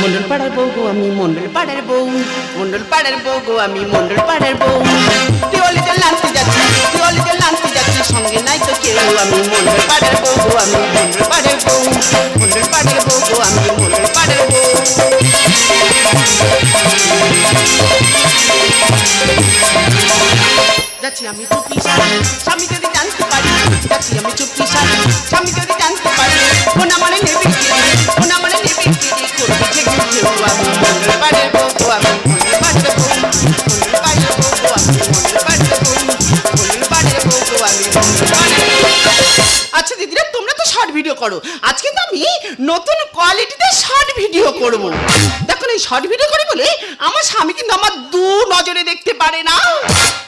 মন্ডল পাড়ার বউ আমি মন্ডল পাড়ার বউ। মন্ডল পাড়ার বউ গো, আমি মন্ডল পাড়ার বউ। দেওয়ালিতে লাঞ্চে যাচ্ছি দেওয়ালিতে লাঞ্চে যাচ্ছি, সঙ্গে নাই তো কেউ। আমি মন্ডল পাড়ার বউ আমি মন্ডল পাড়ার বউ। মন্ডল পাড়ার বউ আমি মন্ডল পাড়ার বউ। যাচ্ছি আমি চুপি সারি স্বামী যদি জানতে পারি, যাচ্ছি আমি চুপি সারি স্বামী যদি জানতে পারি কোন মানে নেবে কোন মানে নেবে কিরি করবে যে কেউ আমি মন্ডল পাড়ের বউ আমি মন্ডল পাড়ের বউ মন্ডল পাড়ের বউ আমি মন্ডল পাড়ের বউ মন্ডল পাড়ের আচ্ছা তোমরা তো শর্ট ভিডিও করো। আজ কিন্তু আমি নতুন কোয়ালিটিতে শর্ট ভিডিও করব। শর্ট ভিডিও করি বলে আমার স্বামী কিন্তু আমার দু নজরে দেখতে পারে না।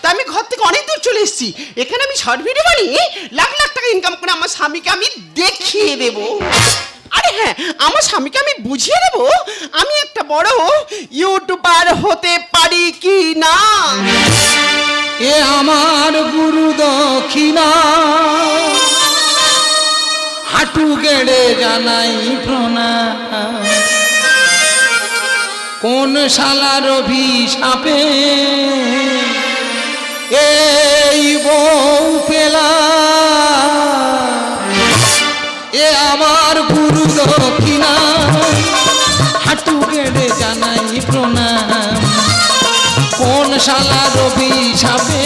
তা আমি ঘর থেকে অনেক দূর চলে এসেছি। এখানে আমি শর্ট ভিডিও বানিয়ে লাখ লাখ টাকা ইনকাম করে আমার স্বামীকে আমি দেখিয়ে দেব। আরে হ্যাঁ আমার স্বামীকে আমি বুঝিয়ে দেব আমি একটা বড় ইউটিউবার হতে পারি কি না। এ আমার গুরু দক্ষিণা। হাঁটু গেড়ে জানাই প্রণাম। কোন শালার অভিশাপে? এই বউ পেলা। এ আমার গুরু দক্ষিণা হাঁটু গেড়ে জানাই প্রণাম। কোন শালা রবি ছাপে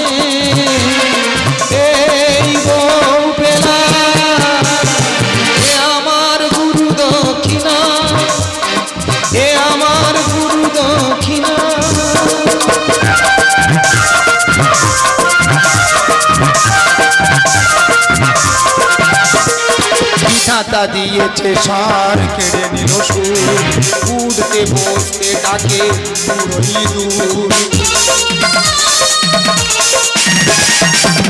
বিধাতা দিয়েছে সার কেড়ে নিল সুর উঠতে বসতে ডাকে পুরোই দূর।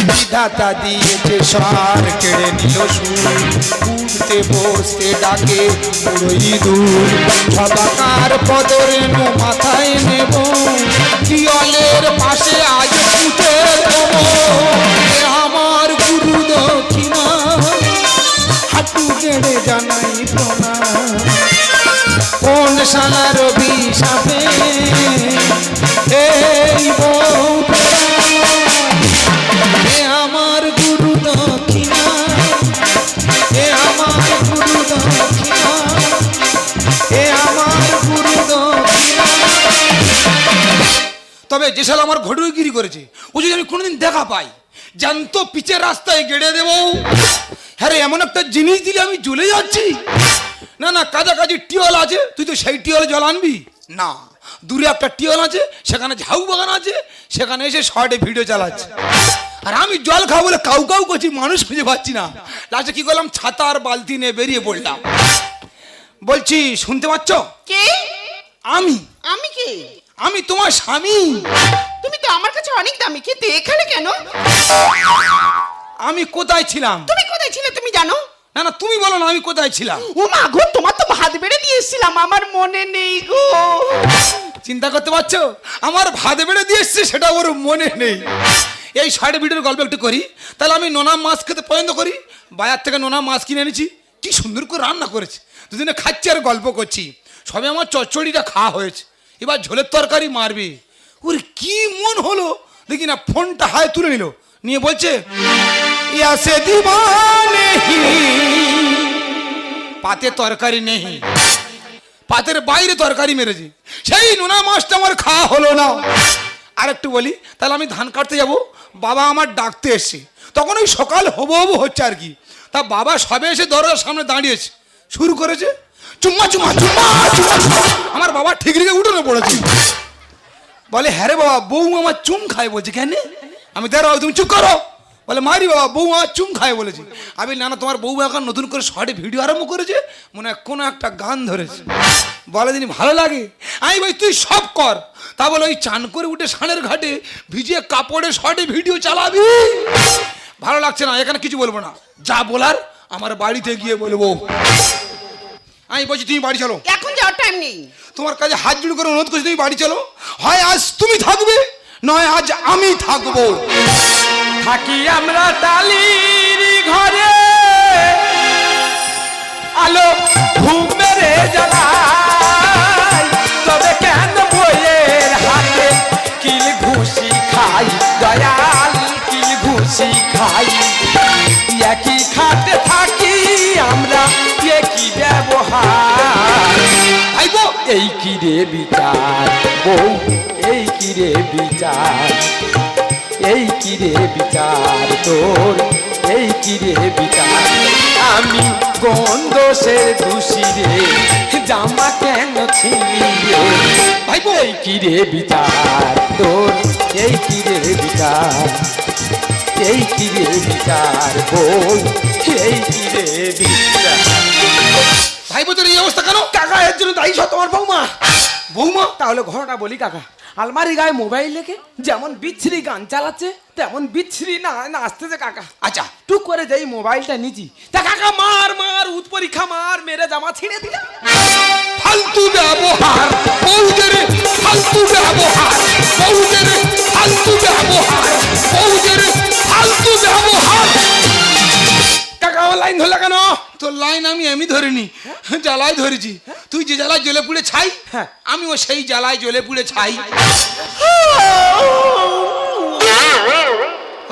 বিধাতা দিয়েছে সার কেড়ে নিল সুর উঠতে বসতে ডাকে পুরোই দূর। সবাকার পদরেণু মাথায় নেব। পিয়লের পাশে আজ দেব। হাঁটু জানাই প্রণাম। কোন শালার অভিশাপে এই বউ এ আমার গুরু দক্ষিণা। এ আমার গুরু আমার গুরু দক্ষিণা। তবে যে শালা আমার ঘটুগিরি করেছে, ও যদি আমি কোনোদিন দেখা পাই জ্যান্ত পিচের রাস্তায় গেড়ে দেবো। হ্যাঁ রে, এমন একটা জিনিস দিলে আমি জ্বলে যাচ্ছি। না না কাছাকাছি টিওল আছে তুই তো সেই টিওলে জল আনবি? না। দূরে একটা টিওল আছে সেখানে ঝাউ বাগান আছে সেখানে এসে শর্টে ভিডিও চালাচ্ছে। আর আমি জল খাব বলে কাউ কাউ করছি মানুষ খুঁজে পাচ্ছি না। লাস্টে কি করলাম ছাতা আর বালতি নিয়ে বেরিয়ে পড়লাম। বলছি শুনতে পাচ্ছ? কে? আমি। আমি কে? আমি তোমার স্বামী। তুমি তো আমার কাছে অনেক দামি। কিন্তু এখানে কেন? আমি কোথায় ছিলাম? তুমি কোথায় ছিলে তুমি জানো? না না তুমি বলো না আমি কোথায় ছিলাম? ও মা গো তোমার তো ভাত বেড়ে দিয়েছিলাম আমার মনে নেই গো। চিন্তা করতে পারছ? আমার ভাত বেড়ে দিয়ে এসছে সেটা ওর মনে নেই। এই ষাট ভিডিওর গল্প একটু করি। তাহলে আমি নোনা মাছ খেতে পছন্দ করি। বাজার থেকে নোনা মাছ কিনে এনেছি। কি সুন্দর করে রান্না করেছে। দুদিনে খাচ্ছি আর গল্প করছি। সবে আমার চচ্চড়িটা খাওয়া হয়েছে। এবার ঝোলের তরকারি মারবে। ওর কি মন হলো? দেখি না, ফোনটা হায় তুলে নিল। নিয়ে বলছে পাতে তরকারি নেই। পাতের বাইরে তরকারি মেরেছি। সেই নোনা মাছটা আমার খাওয়া হলো না। আর একটু বলি, তাহলে আমি ধান কাটতে যাব। বাবা আমার ডাকতে এসছে। তখন ওই সকাল হব হব হচ্ছে আর কি। তা বাবা সবে এসে দরজার সামনে দাঁড়িয়েছে। শুরু করেছে চুম্মা চুম্মা চুম্মা চুম্মা। আমার বাবা ঠিক রেখে উঠোনে পড়েছে। বলে হ্যাঁ রে বাবা, বউ আমার চুম খায় বলছে কেন? আমি দাঁড়াও তুমি চুপ করো। বলে মারি বাবা, বউ আমার চুম খায় বলেছে। আমি, না না, তোমার বউ এখন নতুন করে শর্টে ভিডিও আরম্ভ করেছে, মনে হয় কোনো একটা গান ধরেছে। বলে দিন ভালো লাগে? আমি ভাই, তুই সব কর। তা বলে, ওই চান করে উঠে সানের ঘাটে ভিজিয়ে কাপড়ে শর্টে ভিডিও চালাবি। ভালো লাগছে না, এখানে কিছু বলব না। যা বলার, আমার বাড়িতে গিয়ে বলব। আমি বলছি তুমি বাড়ি চলো। এখন যাওয়ার টাইম নেই। তোমার কাছে হাত জুড়ে করে অনুরোধ করছি তুমি বাড়ি চলো। হয় আজ তুমি থাকবে নয় আজ আমি থাকব। থাকি আমরা তালির ঘরে। আলো ঘুম মেরে তবে কেন কিল খাই? দয়াল কিল ঘুষি খাই। রে বিচার? বউ, এই কি রে বিচার? এই কি রে বিচার তোর? এই কি রে বিচার? আমি কোন দোষের দোষী রে? জামা কেন ছিলি রে? ভাইপো এই কি রে বিচার তোর? এই কি রে বিচার? এই কি রে বিচার বল এই কি রে বিচার? তোর এই অবস্থা কেন? কাকা এর জন্য দায়ী সব তোমার বৌমা। বৌমা? তাহলে ঘটনা বলি কাকা। আলমারি গায়ে মোবাইল লেখে যেমন বিচ্ছিরি গান চালাচ্ছে তেমন বিচ্ছিরি না না নাচতেছে কাকা। আচ্ছা। টুক করে যেই মোবাইলটা নিচি তা কাকা মার মার উৎ পরীক্ষা মার মেরে জামা ছিঁড়ে দিলে ফালতু ব্যবহার বউদের ফালতু ব্যবহার বউদের ফালতু ব্যবহার বউদের ফালতু ব্যবহার। আমার লাইন ধরলে কেন? তোর লাইন আমি এমনি ধরিনি। জ্বালায় ধরেছি। তুই যে জ্বালায় জ্বলে পুড়ে ছাই হ্যাঁ। আমিও সেই জ্বালায় জ্বলে পুড়ে ছাই।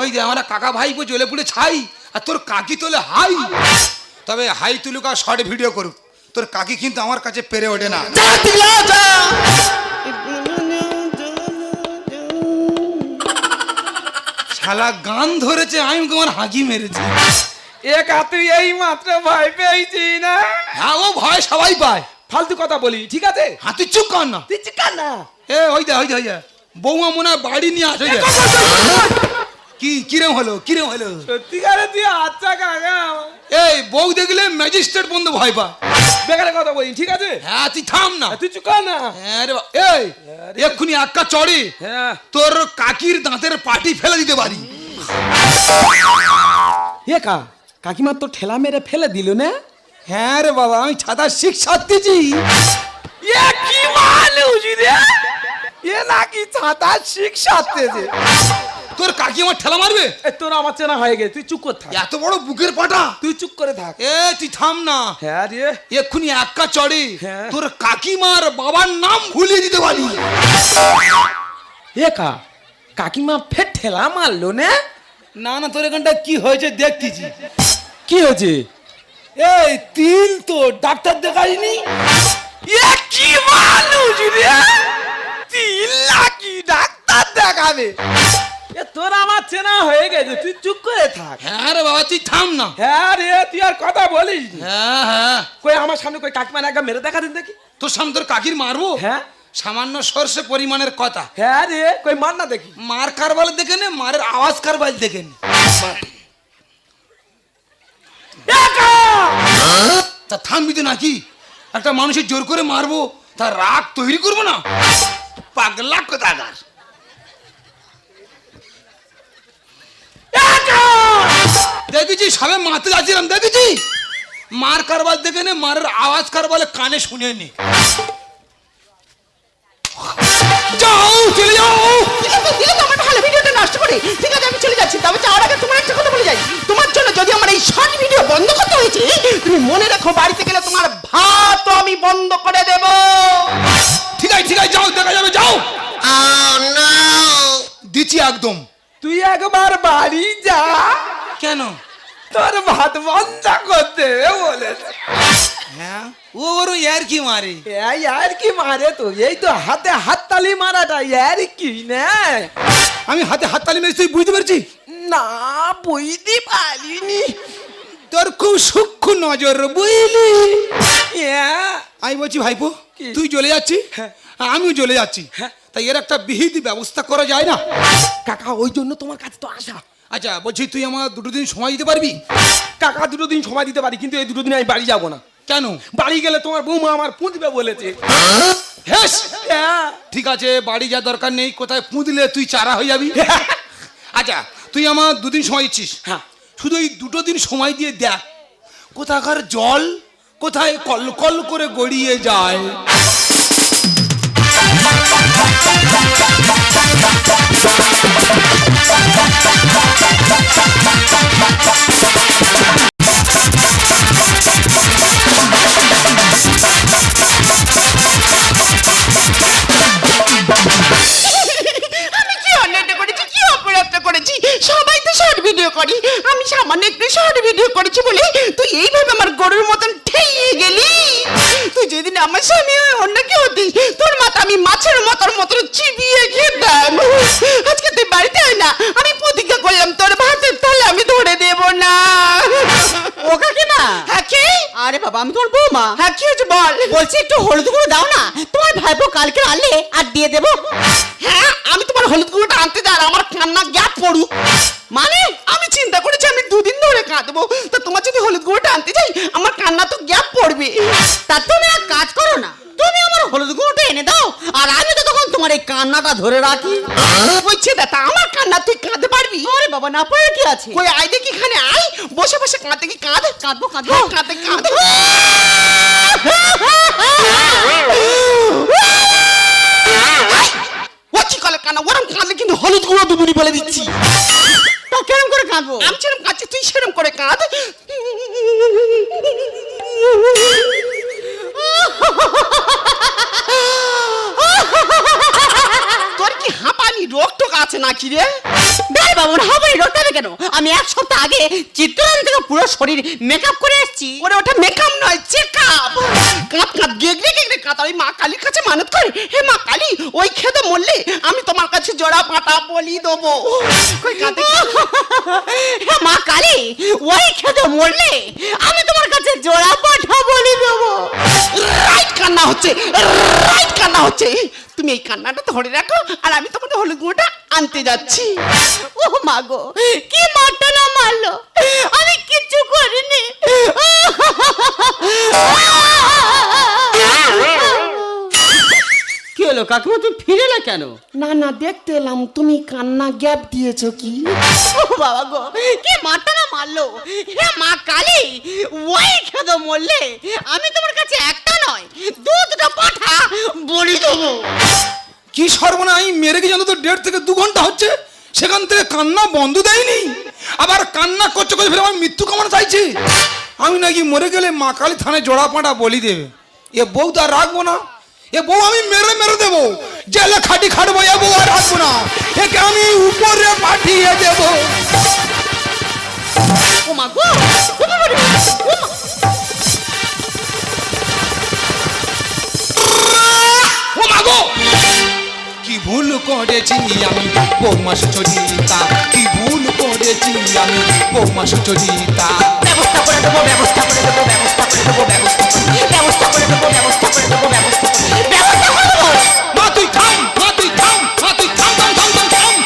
ওই যে আমরা কাকা ভাইপো জ্বলে পুড়ে ছাই আর তোর কাকি তোলে হাই। তবে হাই তুলুক আর শর্ট ভিডিও করুক। তোর কাকি কিন্তু আমার কাছে পেরে ওঠে না। শালা গান ধরেছে আমি তোমার হাঁকি মেরেছি। এক তুই এই মাত্র ভয় পেয়েছি না। হ্যাঁ ও ভয় সবাই পায়। ফালতু কথা বলি ঠিক আছে? হাঁ তুই চুপ কর না। তুই চিকা না। এ ওই দে ওই দে ওই দে। বৌমা মনে হয় বাড়ি নিয়ে আসে কি কিরম হলো কিরম হলো? সত্যিকারে তুই আচ্ছা কাকা এই বউ দেখলে ম্যাজিস্ট্রেট বন্ধু ভয় পা বেকারে কথা বলি ঠিক আছে? হ্যাঁ তুই থাম না। তুই চুকা না। হ্যাঁ রে এই এক্ষুনি একা চড়ে। হ্যাঁ। তোর কাকির দাঁতের পাটি ফেলে দিতে পারি। এ কা কাকিমা তো ঠেলা মেরে ফেলে দিল না? হ্যাঁ রে বাবা আমি ছাতার শিক্ষা দিচ্ছি এ কি মানুষ রে? এ নাকি ছাতা তোর কাকি ঠেলা মারবে? এ তোর আমার চেনা হয়ে গেছে তুই চুপ করে থাক। এত বড় বুকের পাটা। তুই চুপ করে থাক। এ তুই থাম না। হ্যাঁ রে। এক্ষুনি একা চড়ে। হ্যাঁ। তোর কাকিমার বাবার নাম ভুলিয়ে দিতে পারি। কাকিমা ফের ঠেলা মারলো না? না না তোর এখানটা কি হয়েছে দেখতেছি। কি হয়েছে? এই তিল তো ডাক্তার দেখাইনি। এ কি মানুষ রে? তিন লাখি ডাক্তার দেখাবে। এ তোর আমার চেনা হয়ে গেছে তুই চুপ করে থাক। হ্যাঁ রে বাবা তুই থাম না। হ্যাঁ রে তুই আর কথা বলিস হ্যাঁ হ্যাঁ। কই আমার সামনে কই কাকিমা না মেরে দেখা দিন দেখি। তোর সামনে তোর কাকির মারবো? হ্যাঁ। সামান্য সর্ষে পরিমাণের কথা। হ্যাঁ রে কই মার না দেখি। মার কারবাল দেখে নে মারের আওয়াজ কারবাল দেখে নে। তা থামবি তো নাকি? একটা মানুষের জোর করে মারবো তার রাগ তৈরি করব না? পাগলা কোথাকার দেখেছি সবে মারতে যাচ্ছিলাম দেখেছি? মার কারবার দেখে নে মারের আওয়াজ কারবালে কানে শুনে নে। যাও চলে যাও! নষ্ট করে ঠিক আছে আমি চলে যাচ্ছি। তবে যাওয়ার আগে তোমার একটা কথা বলে যাই। তোমার জন্য যদি আমার এই শর্ট ভিডিও বন্ধ করতে হয়েছে তুমি মনে রাখো বাড়িতে গেলে তোমার ভাতও আমি বন্ধ করে দেব। ঠিক আছে ঠিক আছে যাও দেখা যাবে যাও। দিচ্ছি একদম। তুই একবার বাড়ি যা। কেন? তোর ভাত বন্ধ করতে বলেছে। হ্যাঁ? ও ওর ইয়ার কি মারে? এই আর কি মারে তো এই তো হাতে হাততালি মারাটা আর কি না? আমি হাতে হাত তালি মেরেছি তুই বুঝতে পারছি না বুঝতে পারিনি। তোর খুব সূক্ষ্ম নজর বুঝলি? হ্যাঁ। আমি বলছি ভাইপো? তুই চলে যাচ্ছি হ্যাঁ। আমিও চলে যাচ্ছি। হ্যাঁ। তাই এর একটা বিহিত ব্যবস্থা করা যায় না? কাকা ওই জন্য তোমার কাছে তো আসা। আচ্ছা বলছি তুই আমার দুটো দিন সময় দিতে পারবি? কাকা দুটো দিন সময় দিতে পারি কিন্তু এই দুটো দিন আমি বাড়ি যাব না। কেন? বাড়ি গেলে তোমার বৌমা আমার পুঁতবে বলেছে। ঠিক আছে বাড়ি যা দরকার নেই কোথায় পুঁতলে তুই চারা হয়ে যাবি? আচ্ছা তুই আমার দুদিন সময় দিচ্ছিস। হ্যাঁ। শুধু এই দুটো দিন সময় দিয়ে দেখ কোথাকার জল কোথায় কল কল করে গড়িয়ে যায়। একটু শর্ট ভিডিও করেছি বলে তুই এইভাবে আমার গরুর মতন ঠেইয়ে গেলি। তুই যেদিন আমার স্বামী অন্য কেউ হতিস তোর মাথা আমি মাছের মতন মতন চিবিয়ে খেতাম আজকে তুই বাড়িতে আয় না আমি প্রতিজ্ঞা করলাম তোর ভাতের তাহলে আমি ধরে দেব না। ও কাকিমা? হ্যাঁ কি? আরে বাবা আমি তোমার বৌমা। হ্যাঁ কি হয়েছে বল? বলছি একটু হলুদ গুঁড়ো দাও না তোমার ভাইপো কালকে আনলে আর দিয়ে দেবো। হ্যাঁ আমি তোমার হলুদ গুঁড়োটা আনতে যাই আমার কান্না গ্যাপ পড়ুক। মানে? আমি চিন্তা করেছি দুদিন ধরে কাঁদবো। তা তোমার যদি হলুদ গুঁড়োটা আনতে যাই আমার কান্না তো গ্যাপ পড়বে। তা তুমি এক কাজ করো না তুমি আমার হলুদ গুঁড়োটা এনে দাও আর আমি তো তখন তোমার এই কান্নাটা ধরে রাখি। বলছে দাদা আমার কান্না তুই কাঁদতে পারবি? আরে বাবা না পারে কি আছে? কই আই দেখি এখানে আই বসে বসে কাঁদতে কি কাঁদ। কাঁদবো কাঁদবো। হ্যাঁ, কাঁদতে কাঁদ। ও চিকলে কান্না? ওরম কাঁদলে কিন্তু হলুদ গুঁড়ো দুবুনি বলে দিচ্ছি। তা কেরম করে কাঁদবো আমি সেরকম কাঁদছি তুই সেরকম করে কাঁদ তোর কি হাঁপানি রোগ টোক আছে নাকি রে? হবে কেন? আমি এক সপ্তাহ আগে চিত্রান থেকে পুরো শরীর মেকআপ করে এসেছি। ওরে ওটা মেকআপ নয় চেকআপ কাঁদ কাঁদ। গেগড়ে গেগড়ে ওই মা কালীর কাছে মানত করে? হে মা কালী ওই খেতে মরলে আমি তোমার কাছে জোড়া পাটা বলি দেবো। কই কাঁদে হ্যাঁ, মা কালী ওই খেতে মরলে আমি তোমার কাছে জোড়া পাঠা বলি দেবো। রাইট কান্না হচ্ছে রাইট কান্না হচ্ছে। তুমি এই কান্নাটা ধরে রাখো আর আমি তোমাদের হলুদ গুঁড়োটা আনতে যাচ্ছি। ও মাগো কি মাটনা না মারলো আমি কিচ্ছু করিনি। হলো? কাকিমা তুমি ফিরে না কেন? না না দেখতে এলাম। তুমি কান্না গ্যাপ দিয়েছ কি? বাবা গো কি মারটা না মারলো? হে মা কালী। ওই খেতে মরলে আমি তোমার কাছে একটা নয় দু দুটো পাঠা বলি দেবো। কি সর্বনা আমি মেরে গিয়ে জানো তো দেড় থেকে দু ঘণ্টা হচ্ছে। সেখান থেকে কান্না বন্ধ দেয়নি। আবার কান্না করছে করছে ফের আমার মৃত্যু কামনা চাইছে। আমি নাকি মরে গেলে মা কালী থানায় জোড়া পাটা বলি দেবে। এ বউ তো আর রাখব না। এ বউ আমি মেরে মেরে দেবো। জেলে খাটি খাটবো এ বউ আর রাখব না। একে আমি উপরে পাঠিয়ে দেবো। কি ভুল করেছি আমি বৌমা সুচরিতা কি ভুল করেছি আমি বৌমা সুচরিতা ব্যবস্থা করে দেবো ব্যবস্থা করে দেবো ব্যবস্থা করে দেবো ব্যবস্থা করে ব্যবস্থা করে দেবো ব্যবস্থা করে দেবো ব্যবস্থা করে দেবো মা তুই থাম মা তুই থাম মা তুই থাম থাম থাম থাম থাম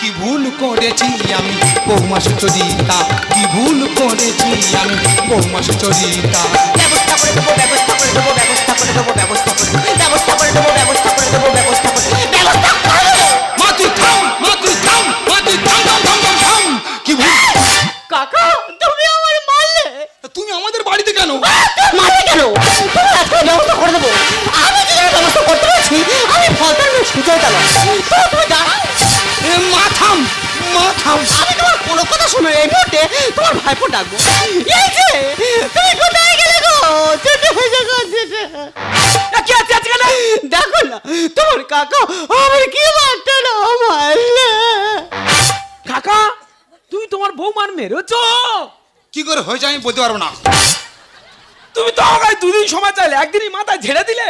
কি ভুল করেছি আমি বৌমা সুচরিতা কি ভুল করেছি আমি বৌমা সুচরিতা ব্যবস্থা করে দেবো ব্যবস্থা করে দেবো ব্যবস্থা করে দেবো ব্যবস্থা করে দেবো হয়েছে আমি বলতে পারব না। তুমি তো আমাকে দুদিন সময় চাইলে একদিনই মাথায় ঝেড়ে দিলে?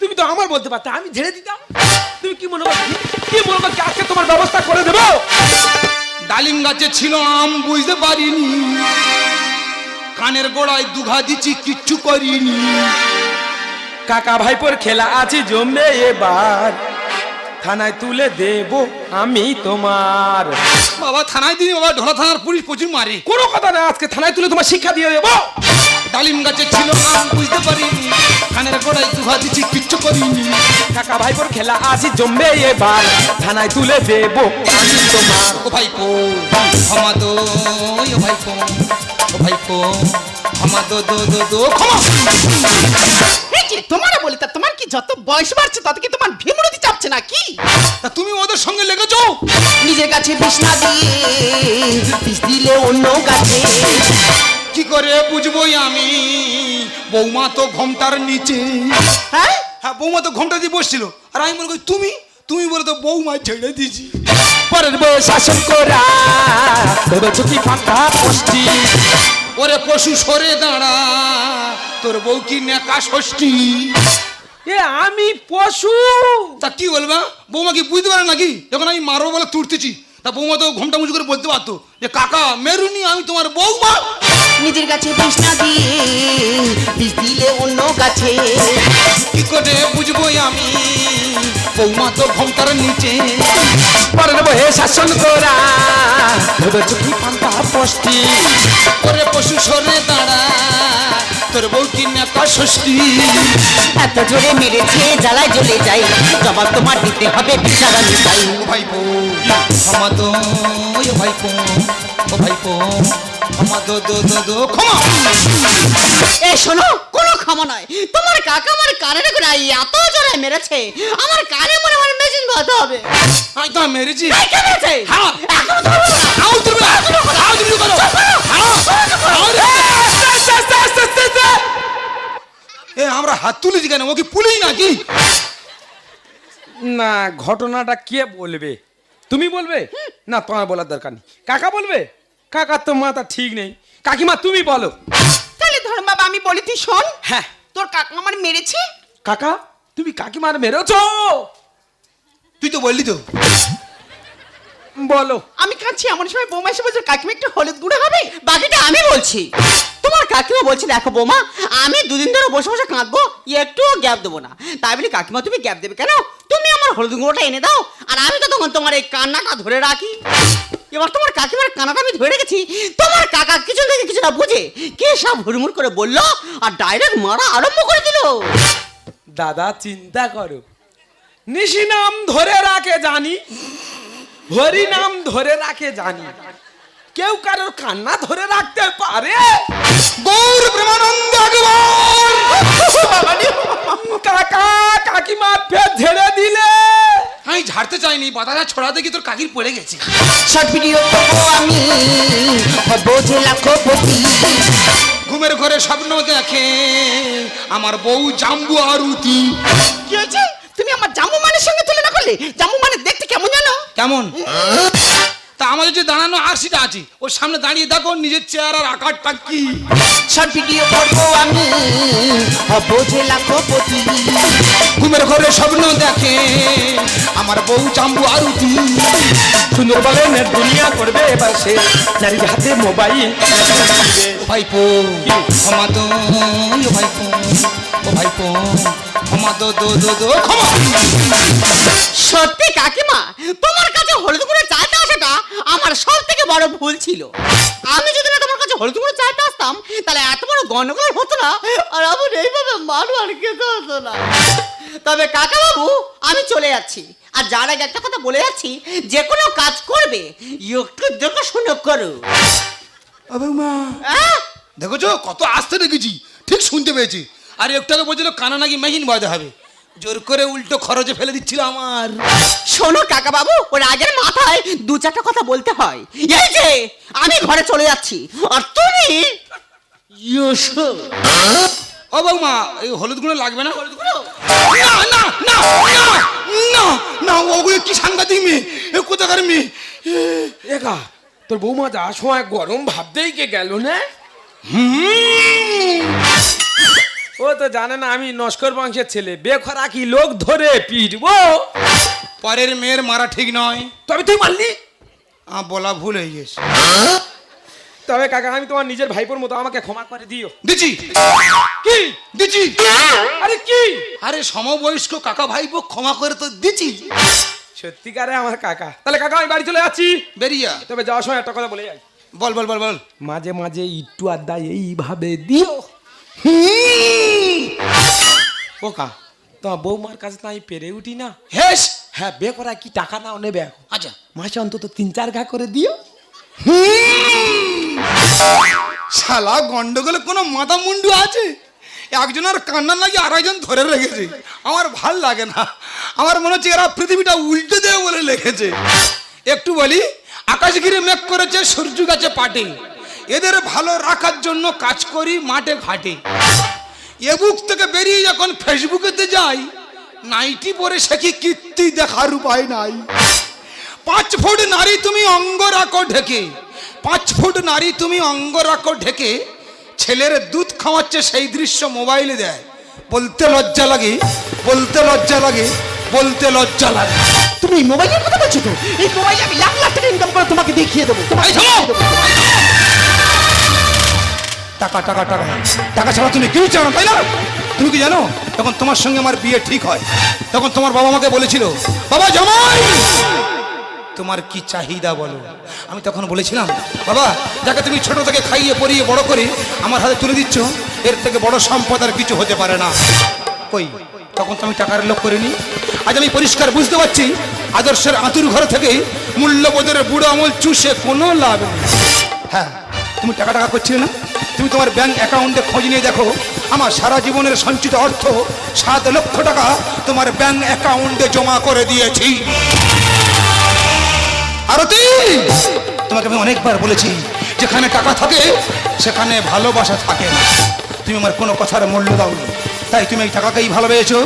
তুমি তো আমার বলতে পারতে আমি ঝেড়ে দিতাম? তুমি কি মনে করো কি মনে করো আজকে তোমার ব্যবস্থা করে দেবো? ডালিম গাছে ছিল আম বুঝতে পারিনি। কানের গোড়ায় দুঘা দিচ্ছি কিচ্ছু করিনি। কাকা ভাইপোর খেলা আছে জমবে এবার। থানায় তুলে দেব আমি তোমার। বাবা থানায় দিদি বাবা ঢোলা থানার পুলিশ প্রচুর মারে। কোনো কথা না আজকে থানায় তুলে তোমার শিক্ষা দিয়ে দেবো। ডালিম গাছে ছিল আম বুঝতে পারিনি কানের গোড়ায় দুঘা দিচ্ছি কিচ্ছু করিনি। কাকা ভাইপোর খেলা আছে জমবে এবার। থানায় তুলে দেব আমি তোমার। ও ভাইপো ক্ষমা দো ও ভাইপো ও ভাইপো ক্ষমা দো দো দো দো ক্ষমা। যত বয়স বাড়ছে তত কি তোমার ভীমরতি চাপছে না কি তা তুমি ওদের সঙ্গে লেগেছো? নিজের কাছে বিষ না দিয়ে বিষ দিলে অন্য কাছে। কি করে বুঝবোই আমি? বৌমা তো ঘোমটার নিচে। হ্যাঁ? হ্যাঁ বৌমা তো ঘোমটা দিয়ে বসছিল। আর আমি মনে করি তুমি তুমি বলে তো বৌমা ছেড়ে দিয়েছি। পরের বউ শাসন করা ভেবেছো কি ফাঁকা পোস্টি ওরে পশু সরে দাঁড়া তোর বউ কি নেকা ষষ্ঠী? এ আমি পশু। তা কি বলবা বৌমা কি বুঝতে পারে নাকি? যখন আমি মারবো বলে তুলতেছি তা বৌমা তো ঘুমটা মুচু করে বলতে পারতো যে কাকা মেরুনি আমি তোমার বৌমা। নিজের কাছে বিষ না দিয়ে বিষ দিলে অন্য কাছে। কি করে বুঝব আমি? বৌমা তো ঘুমটার নিচে। পরের বহে শাসন করা ধরে চুকি পান্তা পষ্টি। ওরে পশু সরে দাঁড়া তোর বউ কি নেকা ষষ্ঠী। এত জোরে মেরেছে জ্বালায় জ্বলে যাই জবাব তোমার দিতে হবে বিচার আমি চাই। ও ভাইপো ক্ষমা তো ও ভাইপো ও ভাইপো ক্ষমা দো দো দো দো ক্ষমা। এ শোনো কোনো ক্ষমা নয়। তোমার কাকা আমার কানের গোড়ায় এত জোরে মেরেছে। আমার কানে মনে মনে মেশিন বাঁধতে হবে। আমি তো মেরেছি। কে মেরেছে? হ্যাঁ। এখনও না। তুমি তুমি করো। আস্তে, আস্তে, আস্তে, আস্তে, আস্তে। এ হাত তুলেছি কেন? ও কি পুলিশ নাকি? না ঘটনাটা কে বলবে? তুমি বলবে? না তোমার বলার দরকার নেই। কাকা বলবে? কাকার তো মাথা ঠিক নেই। কাকিমা তুমি বলো। তাহলে ধর্ম বাবা আমি বলি তুই শোন। হ্যাঁ। তোর কাকা আমার মেরেছে। কাকা তুমি কাকিমার মেরেছো? তুই তো বললি তো। বলো। আমি কাঁদছি এমন সময় বৌমা এসে বলছে কাকিমা একটু হলুদ গুঁড়ো হবে? বাকিটা আমি বলছি। তোমার কাকিমা বলছি দেখো বৌমা আমি দুদিন ধরে বসে বসে কাঁদবো একটুও গ্যাপ দেবো না। তাই বলি কাকিমা তুমি গ্যাপ দেবে কেন? তুমি আমার হলুদ গুঁড়োটা এনে দাও আর আমি তো তখন তোমার এই কান্নাটা ধরে রাখি। এবার তোমার কাকিমার কানাটা আমি ধরে রেখেছি। তোমার কাকা কিছু থেকে কিছু না বুঝে কে সব হুড়মুড় করে বলল আর ডাইরেক্ট মারা আরম্ভ করে দিল। দাদা চিন্তা করো। নিশি নাম ধরে রাখে জানি হরি নাম ধরে রাখে জানি। কেউ কারোর কান্না ধরে রাখতে পারে। গৌর প্রেমানন্দ কাকা কাকিমা ফের ঝেড়ে দিলে। আমি ঝাড়তে চাইনি বাতাসা ছড়াতে গিয়ে তোর কাকির পড়ে গেছে। আমি ঘুমের ঘরে স্বপ্ন দেখে আমার বউ জাম্বু আরুতি। কি হয়েছে? তুমি আমার জামু মানের সঙ্গে তুলনা করলে? জামু মানে দেখতে কেমন জানো? কেমন? তা আমাদের যে দাঁড়ানো আরসিটা আছে ওর সামনে দাঁড়িয়ে দেখো নিজের চেহারার আকারটা কি। শর্ট ভিডিও করব আমি বোঝে লাখপতি। ঘুমের ঘরে স্বপ্ন দেখে আমার বউ জাম্বু আরুতি। সুন্দর বলে নেট দুনিয়া করবে এবার সে নারীর হাতে মোবাইল ভাইপো ক্ষমা ও ভাইপো ও ভাইপো। ক্ষমা দো দো দো দো। ক্ষমা সত্যি কাকিমা তোমার কাছে হলুদ গুঁড়ো চাইতে আসাটা আমার সব থেকে বড় ভুল ছিল। আমি যদি না তোমার কাছে হলুদ গুঁড়ো চাইতে আসতাম তাহলে এত বড় গন্ডগোল হতো না আর আমার এইভাবে মারু আর খেতে হতো না। তবে কাকা বাবু আমি চলে যাচ্ছি। আর যার আগে একটা কথা বলে যাচ্ছি যে কোনো কাজ করবে একটু দেখে শুনে করো। হ্যাঁ? দেখেছ? কত আসতে দেখেছি। ঠিক শুনতে পেয়েছি। আর একটু আগে বলছিল কানা নাকি মেহিন বাজাতে হবে। জোর করে উল্টো খরচে ফেলে দিচ্ছিল আমার। শোনো কাকা বাবু ওর আগের মাথায় দু চারটা কথা বলতে হয়। এই যে আমি ঘরে চলে যাচ্ছি। আর তুমি? ইয়োশো। ও বৌমা এই হলুদ গুঁড়ো লাগবে না? না না না না না না ওগুলো কি সাংঘাতিক মেয়ে? এ কোথাকার মেয়ে? একা। তোর বৌমা যাওয়ার সময় গরম ভাবতেই কে গেল না? হুম। ও তো জানে না আমি নস্কর বংশের ছেলে। বেখরা কি লোক ধরে পিটবো পরের মেয়ের মারা ঠিক নয়। তবে তুই মারলি? আ বলা ভুল হয়ে গেছে। তবে কাকা আমি তোমার নিজের ভাইপোর মতো আমাকে ক্ষমা করে দিও। দিচ্ছি। কি? দিচ্ছি। আরে কি? আরে সমবয়স্ক কাকা ভাইপো ক্ষমা করে তো দিচ্ছি। সত্যিকারে আমার কাকা। তাহলে কাকা আমি বাড়ি চলে যাচ্ছি। বেরিয়া। তবে যাওয়ার সময় একটা কথা বলে যাই। বল বল বল বল। মাঝে মাঝে একটু আড্ডা এইভাবে দিও। ও কা তোমার বৌমার কাছে তো আমি পেরে উঠি না। হেস! হ্যাঁ বে করা কি টাকা নাও নেবে এখন? আচ্ছা। মাসে অন্তত তিন চার ঘা করে দিও। শালা গন্ডগোলে কোনো মাথা মুন্ডু আছে? একজনের কান্না লাগে আর একজন ধরে রেখেছে। আমার ভালো লাগে না। আমার মনে হচ্ছে এরা পৃথিবীটা উল্টে দেবে বলে লিখেছে। একটু বলি আকাশ ঘিরে মেঘ করেছে সূর্য গাছে পাটে। এদের ভালো রাখার জন্য কাজ করি মাঠে ঘাটে। এবুক থেকে বেরিয়ে যখন ফেসবুকেতে যাই নাইটি পরে সে কি কীর্তি দেখার উপায় নাই। পাঁচ ফুট নারী তুমি অঙ্গ রাখো ঢেকে পাঁচ ফুট নারী তুমি অঙ্গ রাখো ঢেকে ছেলের দুধ খাওয়াচ্ছে সেই দৃশ্য মোবাইলে দেয়। বলতে লজ্জা লাগে বলতে লজ্জা লাগে বলতে লজ্জা লাগে। তুমি মোবাইলের কথা বলছো তো? এই মোবাইলে আমি লাখ লাখ টাকা ইনকাম করে তোমাকে দেখিয়ে দেবো তোমাকে টাকা টাকা টাকা। টাকা ছাড়া তুমি কেউ চাও না, তাই না? তুমি কি জানো? তখন তোমার সঙ্গে আমার বিয়ে ঠিক হয়, তখন তোমার বাবা আমাকে বলেছিল, বাবা, জামাই! তোমার কি চাহিদা বলো? আমি তখন বলেছিলাম, বাবা, যাকে তুমি ছোট থেকে খাইয়ে, পরিয়ে, বড় করে আমার হাতে তুলে দিচ্ছ, এর থেকে বড় সম্পদ আর কিছু হতে পারে না। কই? তখন তো আমি টাকার লোক করিনি। আজ আমি পরিষ্কার বুঝতে পারছি, আদর্শের আতুর ঘর থেকে মূল্যবোধের বুড়ো আমল চুষে কোনো লাভ নেই। হ্যাঁ তুমি টাকা টাকা করছিলে না? তুমি তোমার ব্যাংক অ্যাকাউন্টে খোঁজ নিয়ে দেখো আমার সারা জীবনের সঞ্চিত অর্থ সাত লক্ষ টাকা তোমার ব্যাংক অ্যাকাউন্টে জমা করে দিয়েছি। আরতি তোমাকে আমি অনেকবার বলেছি যেখানে টাকা থাকে সেখানে ভালোবাসা থাকে না। তুমি আমার কোনো কথার মূল্য দাওনি। তাই তুমি এই টাকাকেই ভালোবেসেছো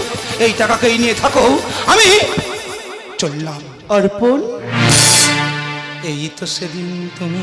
এই টাকাকেই নিয়ে থাকো আমি চললাম। অর্পণ? এই তো সেদিন তুমি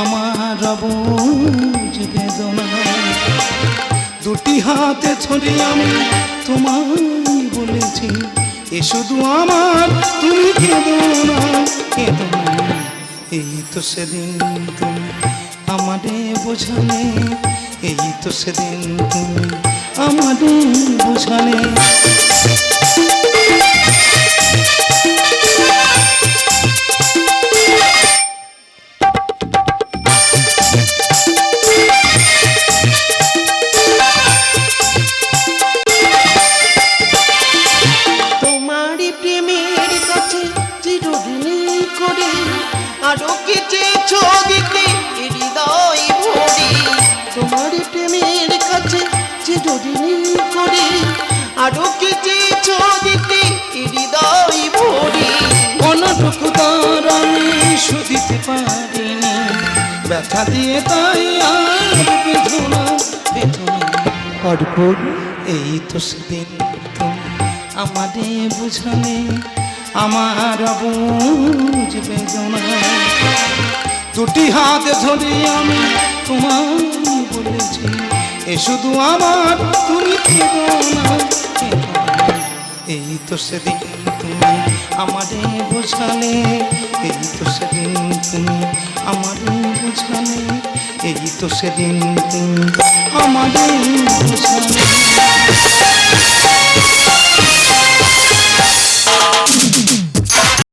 আমার বুঝ বেদনা দুটি হাতে ছড়ে আমি তোমায় বলেছি, এ শুধু আমার, তুমি কেঁদো না। এই তো সেদিন তুমি আমারে বোঝালে, এই তো সেদিন তুমি আমারে বোঝালে। আমি শুধিতে পারিনি। ব্যথা দিয়ে তাই আর অর্পণ এই তো সেদিন তুমি আমারে বুঝালে আমার বুঝ বেদনা দুটি হাতে ধরে আমি তোমায় বলেছি, এ শুধু আমার, তুমি। এই তো সেদিন তুমি আমারে বোঝালে এই তো সেদিন তুমি আমারে বোঝালে এই তো সেদিন তুমি আমারে বোঝালে।